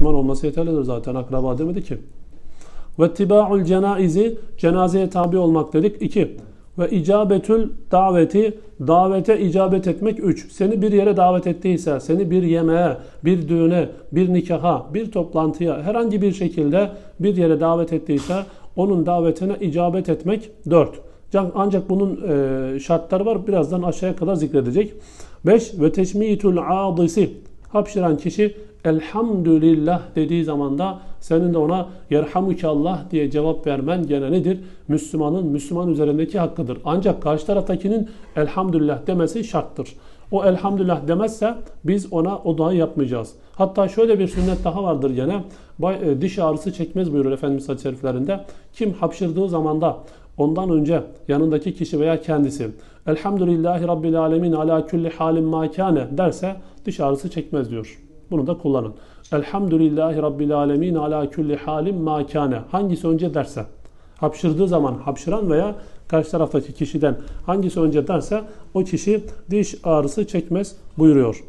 Müslüman olması yeterlidir zaten. Akraba demedi ki. Ve tiba'ul cenaizi cenazeye tabi olmak dedik. 2. Ve icabetül daveti davete icabet etmek 3. Seni bir yere davet ettiyse, seni bir yemeğe, bir düğüne, bir nikaha, bir toplantıya herhangi bir şekilde bir yere davet ettiyse onun davetine icabet etmek 4. Ancak bunun e, şartları var. Birazdan aşağıya kadar zikredecek. 5. Ve teşmitul adisi hapşıran kişi elhamdülillah dediği zaman da senin de ona yerhamukallah diye cevap vermen gene nedir? Müslümanın Müslüman üzerindeki hakkıdır. Ancak karşı taraftakinin elhamdülillah demesi şarttır. O elhamdülillah demezse biz ona o duayı yapmayacağız. Hatta şöyle bir sünnet daha vardır gene. e, Diş ağrısı çekmez buyurur Efendimiz hadis şeriflerinde. Kim hapşırdığı zamanda ondan önce yanındaki kişi veya kendisi Elhamdülillahi Rabbil Alemin ala kulli halim makane derse diş ağrısı çekmez diyor. Bunu da kullanın. Elhamdülillahi Rabbil Alemin ala kulli halim makane. Hangisi önce derse. Hapşırdığı zaman hapşıran veya karşı taraftaki kişiden hangisi önce derse o kişi diş ağrısı çekmez buyuruyor.